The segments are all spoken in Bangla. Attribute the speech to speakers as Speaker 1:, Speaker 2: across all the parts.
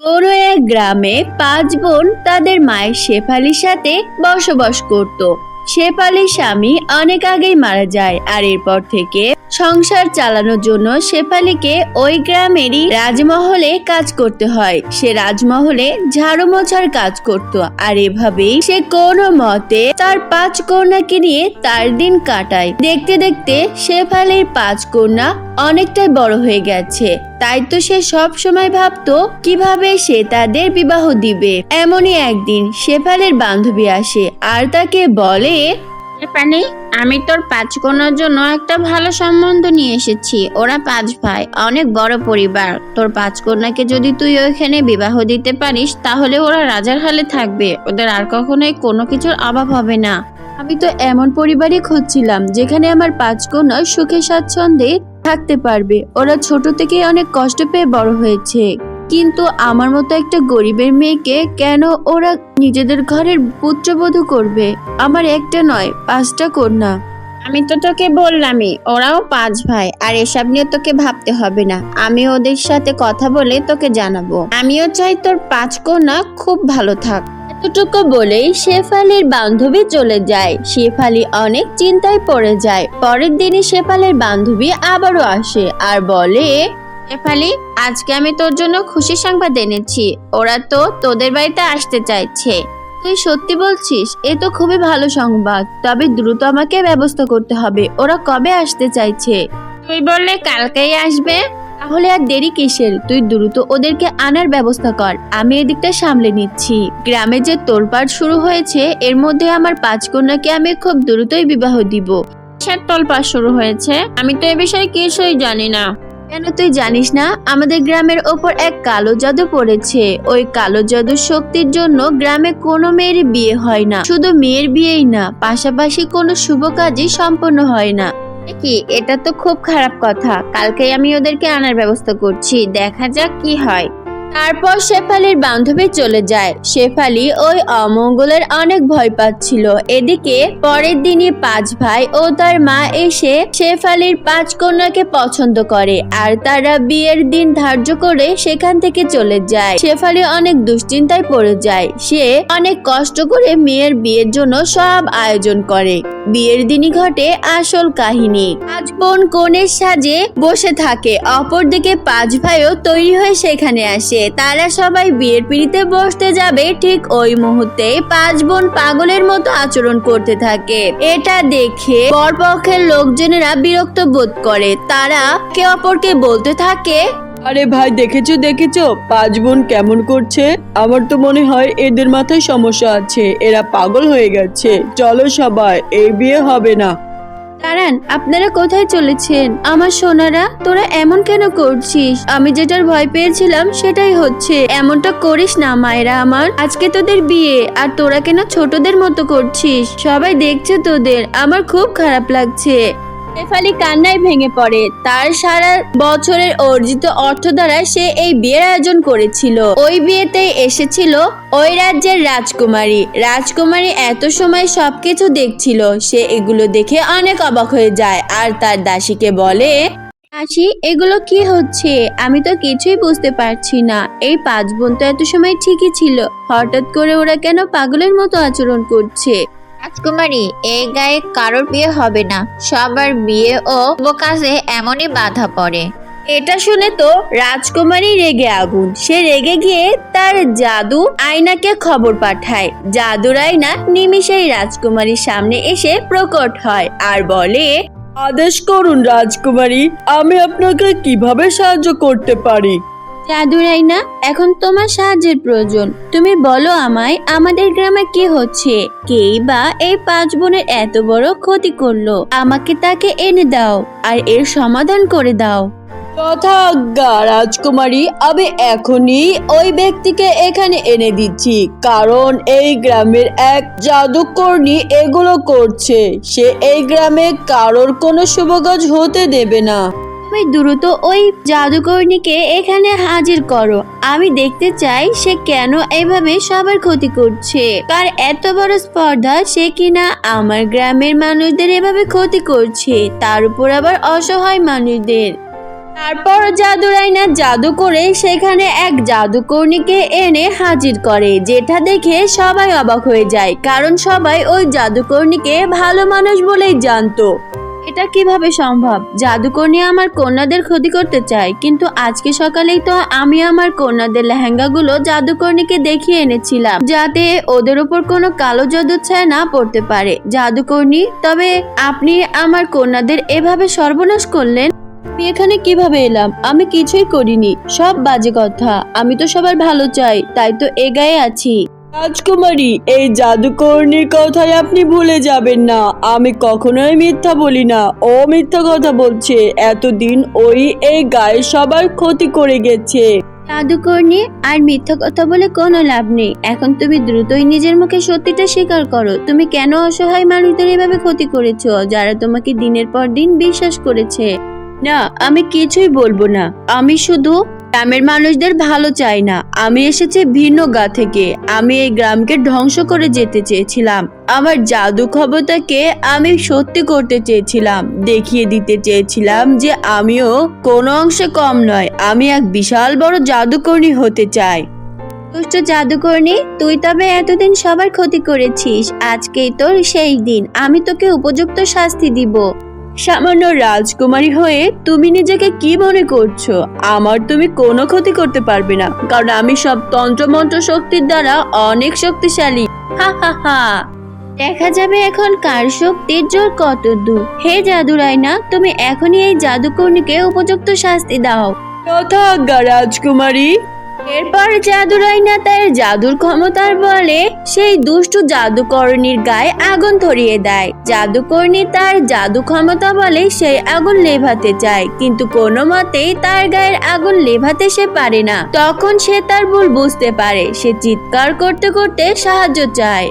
Speaker 1: কোনো এক গ্রামে পাঁচ বোন তাদের মায়ের শেফালির সাথে বসবাস করত। শেফালির স্বামী অনেক আগেই মারা যায় আর এরপর থেকে সংসার চালানোর জন্য শেফালিকে ওই গ্রামেরই রাজমহলে কাজ করতে হয়। সে রাজমহলে ঝাড়ু মোছার কাজ করত আর এভাবেই সে কোনো মতে তার পাঁচ কন্যাকে নিয়ে তার দিন কাটায়। দেখতে দেখতে শেফালির পাঁচ কন্যা অনেকটাই বড় হয়ে গেছে। তাই তো সে সব সময় ভাবতো, কীভাবে সে তাদের বিবাহ দিবে? এমনই একদিন শেফালের বান্ধবী আসে আর তাকে বলে
Speaker 2: পানি? আমি তোর পাঁচ কন্যার জন্য একটা ভালো সম্বন্ধ নিয়ে এসেছি। ওরা পাঁচ ভাই, অনেক বড় পরিবার। তোর পাঁচ কন্যাকে যদি তুই ওইখানে বিবাহ দিতে পারিস, তাহলে ওরা রাজার হালে থাকবে। ওদের আর কখনোই কোনো কিছুর অভাব হবে না।
Speaker 1: আমি তো এমন পরিবারই খুঁজছিলাম, যেখানে আমার পাঁচ কন্যা সুখে স্বাচ্ছন্দ্যে থাকতে পারবে। ওরা ছোট থেকে অনেক কষ্ট পেয়ে বড় হয়েছে। কিন্তু আমার মতো একটা গরিবের মেয়েকে কেন ওরা নিজেদের ঘরের পুত্রবধূ করবে? আমার একটা নয়, পাঁচটা কন্যা।
Speaker 2: আমি তো তোকে বললামই, ওরাও পাঁচ ভাই, আর এসব নিয়ে তোকে ভাবতে হবে না। আমি ওদের সাথে কথা বলে তোকে জানাব। আমিও চাই তোর পাঁচ কন্যা খুব ভালো থাক।
Speaker 1: এতটুকু বলেই শেফালির বান্ধবী চলে যায়। শেফালি অনেক চিন্তায় পড়ে যায়। পরের দিনই শেফালির বান্ধবী আবারও আসে আর বলে
Speaker 2: শেফালি, আজকে আমি তোর জন্য খুশি সংবাদ এনেছি। ওরা তো তোদের বাড়িতে আসতে চাইছে।
Speaker 1: তুই সত্যি বলছিস, এ তো খুবই ভালো সংবাদ। তবে দ্রুত আমাকে ব্যবস্থা করতে হবে। ওরা কবে আসতে চাইছে?
Speaker 2: তুই বললে কালকেই আসবে?
Speaker 1: তাহলে আর দেরি কিসের? তুই দ্রুত ওদেরকে আনার ব্যবস্থা কর। আমি এদিকটা সামলে নিচ্ছি। গ্রামে যে তোলপাড় শুরু হয়েছে, এর মধ্যে আমার পাঁচ কন্যাকে আমি খুব দ্রুতই বিবাহ দিব।
Speaker 2: তোলপাড় শুরু হয়েছে? আমি তো এ বিষয়ে কিছুই জানি না।
Speaker 1: কেন তুই জানিস না? আমাদের গ্রামের ওপর এক কালো জাদু পড়েছে। ওই কালো জাদুর শক্তির জন্য গ্রামে কোনো মেয়ের বিয়ে হয় না। শুধু মেয়ের বিয়েই না, পাশাপাশি কোনো শুভ কাজই সম্পন্ন হয় না।
Speaker 2: কি এটা তো খুব খারাপ কথা। কালকে আমি ওদেরকে আনার ব্যবস্থা করছি। দেখা যাক কি হয়।
Speaker 1: তারপর শেফালির বান্ধবী চলে যায়। শেফালি ওই অমঙ্গলের অনেক ভয় পাচ্ছিল। এদিকে পরের দিনই পাঁচ ভাই ও তার মা এসে শেফালির পাঁচ কন্যাকে পছন্দ করে আর তারা বিয়ের দিন ধার্য করে সেখান থেকে চলে যায়। শেফালি অনেক দুশ্চিন্তায় পড়ে যায়। সে অনেক কষ্ট করে মেয়ের বিয়ের জন্য সব আয়োজন করে। বিয়ের দিনই ঘটে আসল কাহিনী। পাঁচ বোন কনের সাজে বসে থাকে, অপরদিকে পাঁচ ভাইও তৈরি হয়ে সেখানে আসে। তারা সবাই বিয়ের পিড়িতে বসতে যাবে ঠিক ওই মুহূর্তে পাঁচ বোন পাগলের মতো আচরণ করতে থাকে। এটা দেখে বরপক্ষের লোকজনেরা বিরক্ত বোধ করে। তারা কে অপরকে বলতে থাকে
Speaker 3: আরে ভাই, দেখেছ দেখেছ? পাঁচ বোন কেমন করছে? আমার তো মনে হয় এদের মাথায় সমস্যা আছে। এরা পাগল হয়ে গেছে। চলো সবাই, এই বিয়ে হবে না।
Speaker 1: দাঁড়ান, আপনারা কোথায় চলেছেন? আমার সোনারা, তোরা এমন কেন করছিস? আমি যেটার ভয় পেয়েছিলাম, সেটাই হচ্ছে। এমনটা করিস না, মায়েরা আমার। আজকে তোদের বিয়ে, আর তোরা কেন ছোটদের মতো করছিস? সবাই দেখছে তোদের। আমার খুব খারাপ লাগছে। শেফালি কান্নায় ভেঙে পড়ে। তার সারা বছরের অর্জিত অর্থ দ্বারা সে এই বিয়ের আয়োজন করেছিল। ওই বিয়েতে এসেছিল ওই রাজ্যের রাজকুমারী। রাজকুমারী এত সময় সবকিছু দেখছিল, সে এগুলো দেখে অনেক অবাক হয়ে যায়। আর তার দাসীকে বলে, দাসী, এগুলো কি হচ্ছে? আমি তো কিছুই বুঝতে পারছি না। এই পাঁচ বোন তো এত সময় ঠিকই ছিল। হঠাৎ করে ওরা কেন পাগলের মতো আচরণ করছে?
Speaker 2: রাজকুমারী এই গায়ে কারোর বিয়ে হবে না। সবার বিয়ে ও কাজে এমনই বাধা পড়ে।
Speaker 1: এটা শুনে তো রাজকুমারী রেগে আগুন। সে রেগে গিয়ে তার জাদু আয়নাকে খবর পাঠায়। জাদুর আয়না নিমিষেই রাজকুমারীর সামনে এসে প্রকট হয় আর বলে,
Speaker 3: আদেশ করুন রাজকুমারী, আমি আপনাকে কীভাবে সাহায্য করতে পারি?
Speaker 1: জাদুর আয়না এখন তোমার সাহায্যের প্রয়োজন। তুমি বলো আমায়, আমাদের গ্রামে কি হচ্ছে? কেই বা এই পাঁচ বোনের এত বড় ক্ষতি করল? আমাকে তাকে এনে দাও, আর এর সমাধান করে দাও।
Speaker 3: যথাজ্ঞা রাজকুমারী, আমি এখনই ওই ব্যক্তিকে এখানে এনে দিচ্ছি। কারণ এই গ্রামের এক জাদুকর্ণী এগুলো করছে। সে এই গ্রামে কারোর কোনো শুভকাজ হতে দেবে না।
Speaker 1: তুমি দ্রুত ওই জাদুকর্ণীকে এখানে হাজির করো। আমি দেখতে চাই সে কেন এভাবে সবার ক্ষতি করছে। তার এত বড় স্পর্ধা, সে কিনা আমার গ্রামের মানুষদের এভাবে ক্ষতি করছে, তার উপর আবার অসহায় মানুষদের। তারপর জাদুরাইনা জাদু করে সেখানে এক জাদুকর্ণীকে এনে হাজির করে, যেটা দেখে সবাই অবাক হয়ে যায়, কারণ সবাই ওই জাদুকর্ণীকে ভালো মানুষ বলেই জানতো। এটা কীভাবে সম্ভব? জাদুকর্ণী আমার কন্যাদের ক্ষতি করতে চায়, কিন্তু আজকে সকালেই তো আমি আমার কন্যাদের লেহেঙ্গাগুলো জাদুকর্ণীকে দেখিয়ে এনেছিলাম, যাতে ওদের উপর কোনো কালো জাদুর ছায়া না পড়তে পারে। জাদুকর্ণী, তবে আপনি আমার কন্যাদের এভাবে সর্বনাশ করলেন? আমি এখানে কীভাবে এলাম? আমি কিছুই করিনি। সব বাজে কথা। আমি তো সবার ভালো চাই, তাই তো এ গায়ে আছি।
Speaker 3: রাজকুমারী, এই জাদুকর্ণীর কথাই আপনি ভুলে যাবেন না। আমি কখনোই মিথ্যা বলি না। ও মিথ্যা কথা বলছে। এতদিন ওই এই গায়ে সবার ক্ষতি করে গেছে।
Speaker 1: জাদুকর্ণী, আর মিথ্যা কথা বলে কোনো লাভ নেই। এখন তুমি দ্রুতই নিজের মুখে সত্যিটা স্বীকার করো। তুমি কেন অসহায় মানুষদের এভাবে ক্ষতি করেছ, যারা তোমাকে দিনের পর দিন বিশ্বাস করেছে? না, আমি কিছুই বলব না। আমি শুধু গ্রামের মানুষদের ভালো চাই না। আমি এসেছি ভিন্ন গা থেকে। আমি এই গ্রামকে ধ্বংস করে যেতে চেয়েছিলাম। আমার জাদু ক্ষমতাকে আমি সত্যি করতে চেয়েছিলাম। দেখিয়ে দিতে চেয়েছিলাম যে আমিও কোনো অংশে কম নয়। আমি এক বিশাল বড় জাদুকর্ণী হতে চাই। দুষ্ট জাদুকর্ণী, তুই তবে এতদিন সবার ক্ষতি করেছিস। আজকেই তোর সেই দিন। আমি তোকে উপযুক্ত শাস্তি দিব। সামান্য রাজকুমারী হয়ে তুমি নিজেকে কি মনে করছ? আমার তুমি কোনো ক্ষতি করতে পারবে না, কারণ আমি সব তন্ত্রমন্ত্র শক্তির দ্বারা অনেক শক্তিশালী। হা হা হা। দেখা যাবে এখন কার শক্তির জোর কত দূর হে জাদুরাইনা তুমি এখনই এই জাদুকর্ণীকে উপযুক্ত শাস্তি দাও।
Speaker 3: কথা আজ্ঞা রাজকুমারী।
Speaker 1: এরপর জাদুরাইনা তার জাদুর ক্ষমতার বলে সেই দুষ্টু জাদুকর্ণীর গায়ে আগুন ধরিয়ে দেয়। জাদুকর্ণী তার জাদু ক্ষমতা বলে সেই আগুন লেভাতে চায়, কিন্তু কোনো মতেই তার গায়ের আগুন লেভাতে সে পারে না। তখন সে তার ভুল বুঝতে পারে, সে চিৎকার করতে করতে সাহায্য চায়।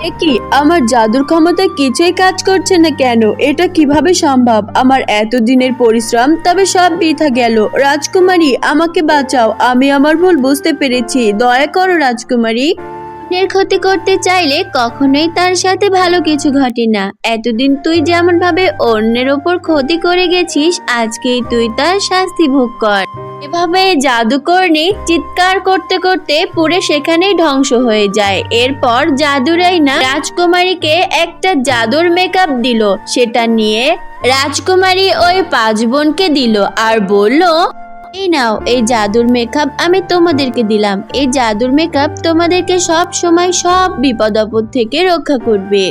Speaker 1: কি? আমার জাদুর ক্ষমতা কিছুই কাজ করছে না কেন? এটা কীভাবে সম্ভব? আমার এতদিনের পরিশ্রম, তবে সব বৃথা গেল। রাজকুমারী, আমাকে বাঁচাও। আমি আমার ভুল বুঝতে পেরেছি। দয়া করো রাজকুমারী। অন্যের ক্ষতি করতে চাইলে কখনোই তার সাথে ভালো কিছু ঘটে না। এতদিন তুই যেমন ভাবে অন্যের ওপর ক্ষতি করে গেছিস, আজকেই তুই তার শাস্তি ভোগ কর। এভাবে জাদুকর্ণী চিৎকার করতে করতে পুরে সেখানেই ধ্বংস হয়ে যায়। এরপর জাদুরাইনা রাজকুমারীকে একটা জাদুর মেকআপ দিল। সেটা নিয়ে রাজকুমারী ওই পাঁচ বোনকে দিল আর বলল, এই নাও, এই জাদুর মেকআপ আমি তোমাদেরকে দিলাম। এই জাদুর মেকআপ তোমাদেরকে সব সময় সব বিপদ আপদ থেকে রক্ষা করবে।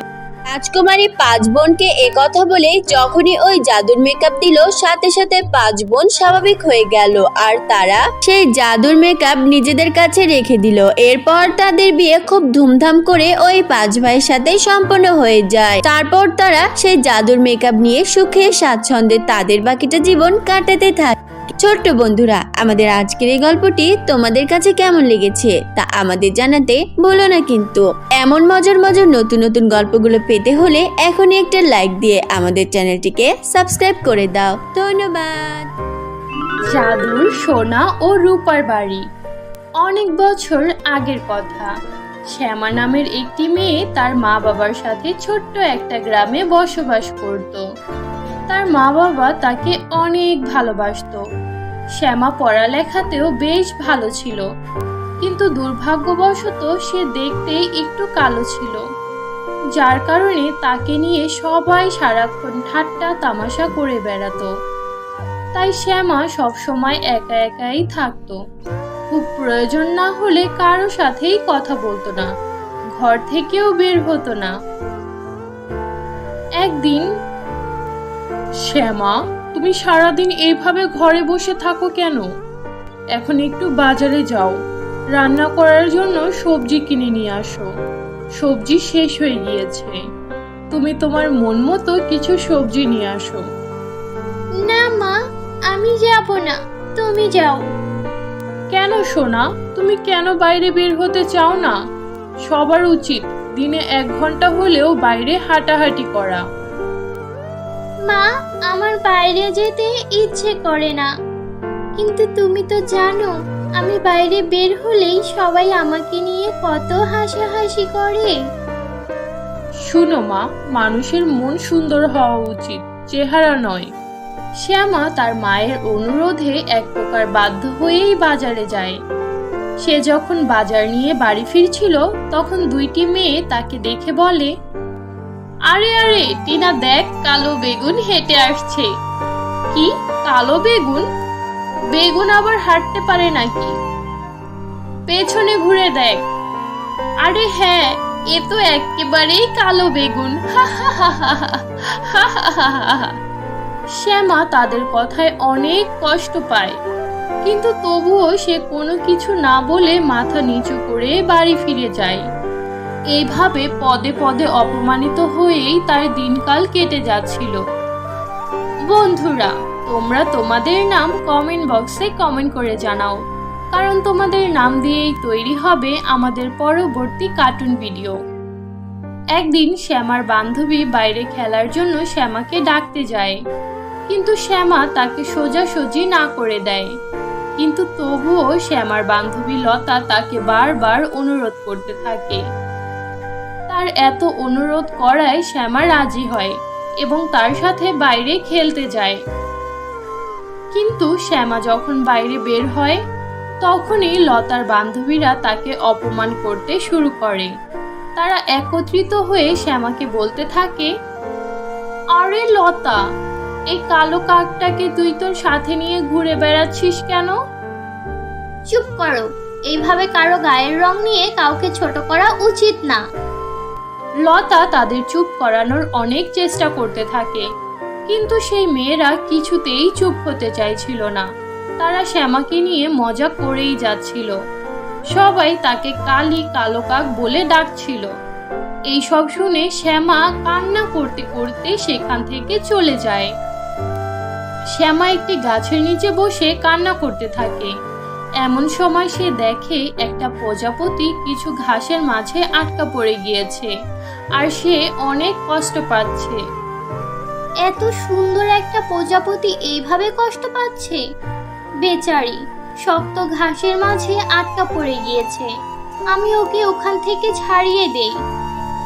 Speaker 1: রাজকুমারী পাঁচ বোনকে কথা বলে যখনই ওই জাদুর মেকআপ দিল, সাথে সাথে পাঁচ বোন স্বাভাবিক হয়ে গেল। আর তারা সেই জাদুর মেকআপ নিজেদের কাছে রেখে দিল। এরপর তাদের বিয়ে খুব ধুমধাম করে ওই পাঁচ ভাইয়ের সাথে সম্পন্ন হয়ে যায়। তারপর তারা সেই জাদুর মেকআপ নিয়ে সুখে স্বাচ্ছন্দ্যে তাদের বাকিটা জীবন কাটাতে থাকে। ছোট্ট বন্ধুরা, আমাদের আজকের এই গল্পটি তোমাদের কাছে কেমন লেগেছে তা আমাদের জানাতে ভুলো না কিন্তু। এমন মজার মজার নতুন নতুন গল্পগুলো পেতে হলে এখনই একটা লাইক দিয়ে আমাদের চ্যানেলটিকে সাবস্ক্রাইব করে দাও। ধন্যবাদ।
Speaker 4: জাদুর সোনা ও রূপার বাড়ি। অনেক বছর আগের কথা। শ্যামা নামের একটি মেয়ে তার মা বাবার সাথে ছোট্ট একটা গ্রামে বসবাস করত। তার মা বাবা তাকে অনেক ভালোবাসতো। শ্যামা পড়ালেখাতেও বেশ ভালো ছিল। কিন্তু দুর্ভাগ্যবশত সে দেখতে একটু কালো ছিল। যার কারণে তাকে নিয়ে সবাই সারাক্ষণ ঠাট্টা তামাশা করে বেড়াতো। তাই শ্যামা সবসময় একা একাই থাকতো। খুব প্রয়োজন না হলে কারও সাথেই কথা বলতো না। ঘর থেকেও বের হতো না। একদিন শ্যামা তুমি সারাদিন এইভাবে ঘরে বসে থাকো কেন? এখন একটু বাজারে যাও। রান্না করার জন্য সবজি কিনে নিয়ে আসো। সবজি শেষ হয়ে গিয়েছে। তুমি তোমার মন মতো কিছু সবজি নিয়ে আসো।
Speaker 5: না মা আমি যাব না। তুমি যাও।
Speaker 4: কেন সোনা? তুমি কেন বাইরে বের হতে চাও না? সবার উচিত দিনে এক ঘণ্টা হলেও বাইরে হাঁটাহাঁটি করা।
Speaker 5: মা আমার বাইরে যেতে ইচ্ছে করে না। কিন্তু তুমি তো জানো আমি বাইরে বের হলেই সবাই আমাকে নিয়ে কত হাসাহাসি করে।
Speaker 4: শুনো মা মানুষের মন সুন্দর হওয়া উচিত চেহারা নয়। শ্যামা তার মায়ের অনুরোধে এক প্রকার বাধ্য হয়েই বাজারে যায়। সে যখন বাজার নিয়ে বাড়ি ফিরছিল তখন দুইটি মেয়ে তাকে দেখে বলে আরে আরে, টিনা দেখ, কালো বেগুন হেঁটে আসছে। কি, কালো বেগুন? বেগুন আবার হাঁটতে পারে নাকি? পেছনে ঘুরে দেখ। আরে হ্যাঁ এ তো একেবারেই কালো বেগুন। শ্যামা তাদের কথায় অনেক কষ্ট পায়। কিন্তু তবুও সে কোনো কিছু না বলে মাথা নিচু করে বাড়ি ফিরে যায়। এইভাবে পদে পদে অপমানিত হয়েই তার দিনকাল কেটে যাচ্ছিল। বন্ধুরা, তোমরা তোমাদের নাম কমেন্ট বক্সে কমেন্ট করে জানাও, কারণ তোমাদের নাম দিয়েই তৈরি হবে আমাদের পরবর্তী কার্টুন ভিডিও একদিন শ্যামার বান্ধবী বাইরে খেলার জন্য শ্যামাকে ডাকতে যায়, কিন্তু শ্যামা তাকে সোজাসুজি না করে দেয়। কিন্তু তবুও শ্যামার বান্ধবী লতা তাকে বারবার অনুরোধ করতে থাকে। তার এত অনুরোধ করায় শ্যামা রাজি হয় এবং তার সাথে বাইরে খেলতে যায়। কিন্তু শ্যামা যখন বাইরে বের হয়, তখনই লতার বান্ধবীরা তাকে অপমান করতে শুরু করে। তারা একত্রিত হয়ে শ্যামাকে বলতে থাকে, আরে লতা, এই কালো কাকটাকে তুই তোর সাথে নিয়ে ঘুরে বেড়াচ্ছিস কেন?
Speaker 5: চুপ করো, এইভাবে কারও গায়ের রং নিয়ে কাউকে ছোট করা উচিত না।
Speaker 4: লতা তাদের চুপ করানোর অনেক চেষ্টা করতে থাকে। কিন্তু সেই মেয়েরা কিছুতেই চুপ হতে চাইছিল না। তারা শ্যামাকে নিয়ে মজা করেই যাচ্ছিল। সবাই তাকে কালি কালো কাক বলে ডাকছিল। এই সব শুনে শ্যামা কান্না করতে করতে সেখান থেকে চলে যায়। শ্যামা একটি গাছের নিচে বসে কান্না করতে থাকে। এমন সময় সে দেখে একটা প্রজাপতি কিছু ঘাসের মাঝে আটকা পড়ে গিয়েছে। আর সে অনেক কষ্ট পাচ্ছে।
Speaker 5: এত সুন্দর একটা প্রজাপতি এইভাবে কষ্ট পাচ্ছে? বেচারি শক্ত ঘাসের মাঝে আটকা পড়ে গিয়েছে। আমি ওকে ওখান থেকে ছাড়িয়ে দেই।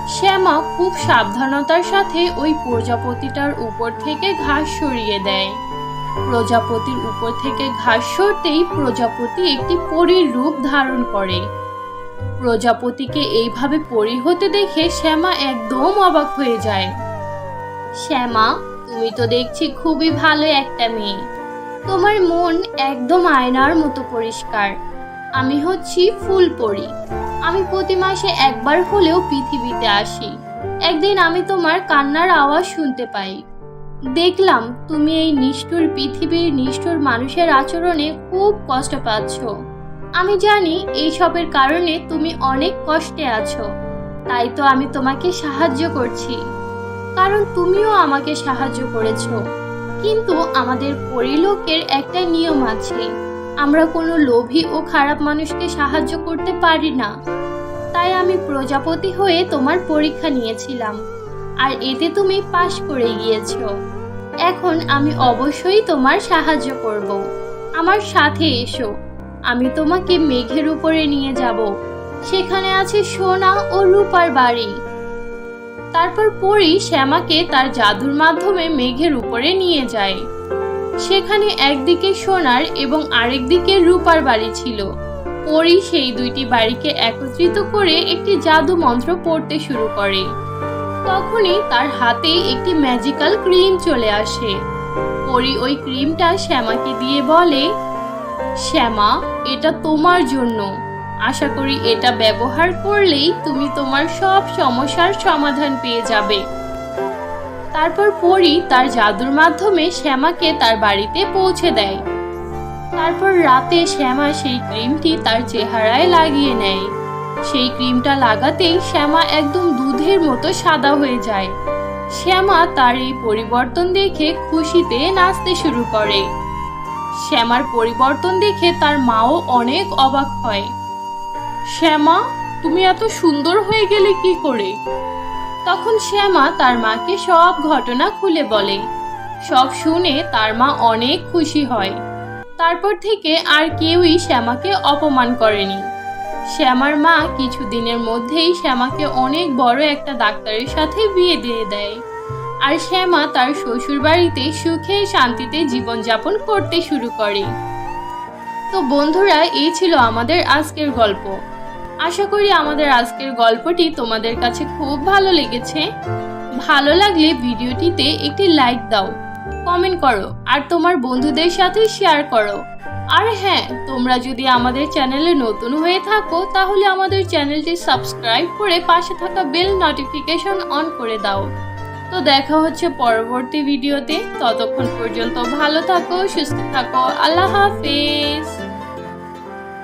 Speaker 4: শ্যামা খুব সাবধানতার সাথে ওই প্রজাপতিটার উপর থেকে ঘাস সরিয়ে দেয়। প্রজাপতির উপর থেকে ঘাস সরতেই প্রজাপতি একটি পরীর রূপ ধারণ করে। প্রজাপতিকে এইভাবে পরি হতে দেখে শ্যামা একদম অবাক হয়ে যায়। শ্যামা, তুমি তো দেখছি খুবই ভালো একটা মেয়ে। তোমার মন একদম আয়নার মতো পরিষ্কার। আমি হচ্ছি ফুলপরি। আমি প্রতি মাসে একবার হলেও পৃথিবীতে আসি। একদিন আমি তোমার কান্নার আওয়াজ শুনতে পাই। দেখলাম তুমি এই নিষ্ঠুর পৃথিবীর নিষ্ঠুর মানুষের আচরণে খুব কষ্ট পাচ্ছ। আমি জানি এইসবের কারণে তুমি অনেক কষ্টে আছো। তাই তো আমি তোমাকে সাহায্য করছি। কারণ তুমিও আমাকে সাহায্য করেছ। কিন্তু আমাদের পরিলোকের একটা নিয়ম আছে। আমরা কোনো লোভী ও খারাপ মানুষকে সাহায্য করতে পারি না। তাই আমি প্রজাপতি হয়ে তোমার পরীক্ষা নিয়েছিলাম। আর এতে তুমি পাশ করে গিয়েছো। এখন আমি অবশ্যই তোমার সাহায্য করব। আমার সাথে এসো। আমি তোমাকে মেঘের উপরে নিয়ে যাব। সেখানে আছে সোনা ও রূপার বাড়ি। তারপর পরি শ্যামাকে তার জাদুর মাধ্যমে মেঘের উপরে নিয়ে যায়। সেখানে একদিকে সোনার এবং আরেকদিকে রূপার বাড়ি ছিল। পরি সেই দুইটি বাড়িকে একত্রিত করে একটি জাদু মন্ত্র পড়তে শুরু করে। তখনই তার হাতে একটি ম্যাজিক্যাল ক্রিম চলে আসে। পরি ওই ক্রিমটা শ্যামাকে দিয়ে বলে শ্যামা, এটা তোমার জন্য। আশা করি এটা ব্যবহার করলেই তুমি তোমার সব সমস্যার সমাধান পেয়ে যাবে। তারপর পরি তার জাদুর মাধ্যমে শ্যামাকে তার বাড়িতে পৌঁছে দেয়। তারপর রাতে শ্যামা সেই ক্রিমটি তার চেহারায় লাগিয়ে নেয়। সেই ক্রিমটা লাগাতেই শ্যামা একদম দুধের মতো সাদা হয়ে যায়। শ্যামা তার এই পরিবর্তন দেখে খুশিতে নাচতে শুরু করে। শ্যামার পরিবর্তন দেখে তার মাও অনেক অবাক হয়। শ্যামা, তুমি এত সুন্দর হয়ে গেলে কি করে? তখন শ্যামা তার মাকে সব ঘটনা খুলে বলে। সব শুনে তার মা অনেক খুশি হয়। তারপর থেকে আর কেউই শ্যামাকে অপমান করেনি। শ্যামার মা কিছুদিনের মধ্যেই শ্যামাকে অনেক বড় একটা ডাক্তারের সাথে বিয়ে দিয়ে দেয়। আর শ্যামা তার শ্বশুর বাড়িতে সুখে শান্তিতে জীবনযাপন করতে শুরু করে। তো বন্ধুরা, এই ছিল আমাদের আজকের গল্প। আশা করি আমাদের আজকের গল্পটি তোমাদের কাছে খুব ভালো লেগেছে। ভালো লাগলে ভিডিওটিতে একটি লাইক দাও, কমেন্ট করো, আর তোমার বন্ধুদের সাথে শেয়ার করো। আর হ্যাঁ তোমরা যদি আমাদের চ্যানেলে নতুন হয়ে থাকো, তাহলে আমাদের চ্যানেলটি সাবস্ক্রাইব করে পাশে থাকা বেল নোটিফিকেশন অন করে দাও। তো দেখা হচ্ছে পরবর্তী ভিডিওতে। ততক্ষণ পর্যন্ত ভালো থাকো সুস্থ থাকো। আল্লাহ হাফেজ।